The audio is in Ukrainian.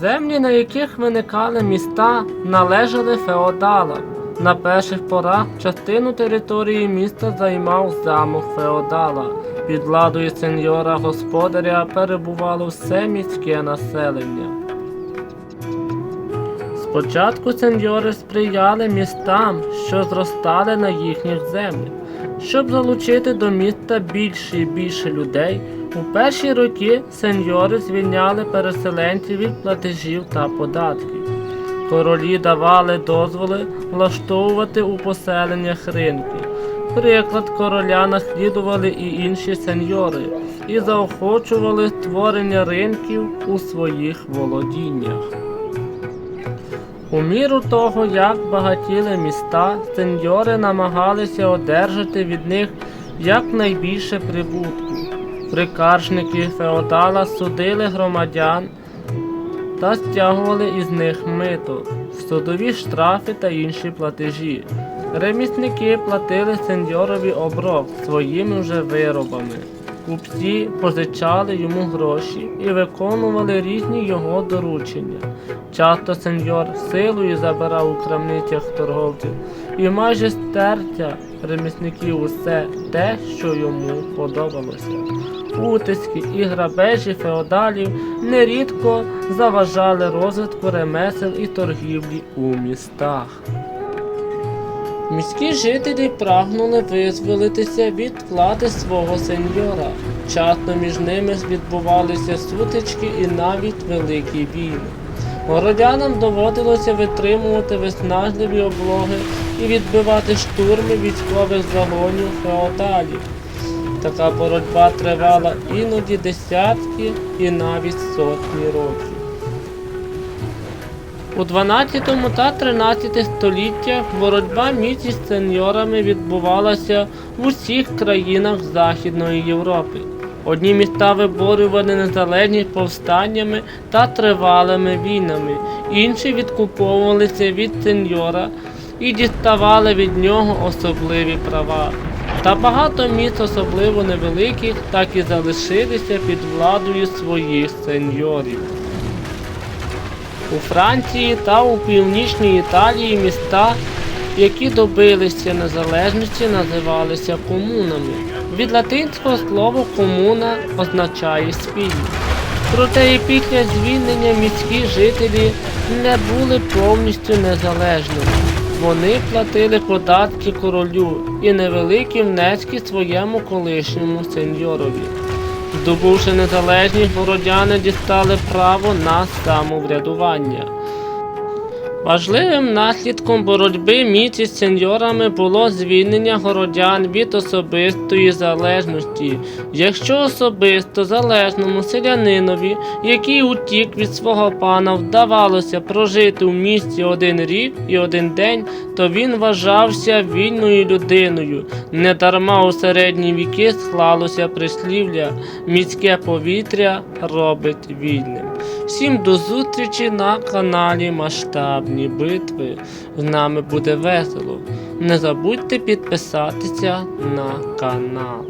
Землі, на яких виникали міста, належали феодалам. На перших порах частину території міста займав замок феодала. Під владою сеньора господаря перебувало все міське населення. Спочатку сеньори сприяли містам, що зростали на їхніх землях. Щоб залучити до міста більше і більше людей, у перші роки сеньори звільняли переселенців від платежів та податків. Королі давали дозволи влаштовувати у поселеннях ринки. Приклад короля наслідували і інші сеньори і заохочували створення ринків у своїх володіннях. У міру того, як багатіли міста, сеньори намагалися одержати від них якнайбільше прибутку. Прикаржники феодала судили громадян та стягували із них мито, судові штрафи та інші платежі. Ремісники платили сеньорові оброк своїми вже виробами. Купці позичали йому гроші і виконували різні його доручення. Часто сеньор силою забирав у крамницях торговців і майже стертя ремісників усе те, що йому подобалося. Утиски і грабежі феодалів нерідко заважали розвитку ремесел і торгівлі у містах. Міські жителі прагнули визволитися від влади свого сеньора. Часто між ними відбувалися сутички і навіть великі війни. Городянам доводилося витримувати виснажливі облоги і відбивати штурми військових загонів феодалів. Така боротьба тривала іноді десятки і навіть сотні років. У 12 та 13 століттях боротьба між сеньорами відбувалася в усіх країнах Західної Європи. Одні міста виборювали незалежність повстаннями та тривалими війнами, інші відкуповувалися від сеньора і діставали від нього особливі права. Та багато міст, особливо невеликих, так і залишилися під владою своїх сеньорів. У Франції та у північній Італії міста, які добилися незалежності, називалися комунами. Від латинського слова комуна означає спільність. Проте і після звільнення міські жителі не були повністю незалежними. Вони платили податки королю і невеликі внески своєму колишньому сеньорові. Здобувши незалежність, городяни дістали право на самоврядування. Важливим наслідком боротьби між із сеньорами було звільнення городян від особистої залежності. Якщо особисто залежному селянинові, який утік від свого пана, вдавалося прожити в місті один рік і один день, то він вважався вільною людиною. Недарма у середні віки склалося прислів'я міське повітря робить вільним. Всім до зустрічі на каналі Масштабні битви. З нами буде весело. Не забудьте підписатися на канал.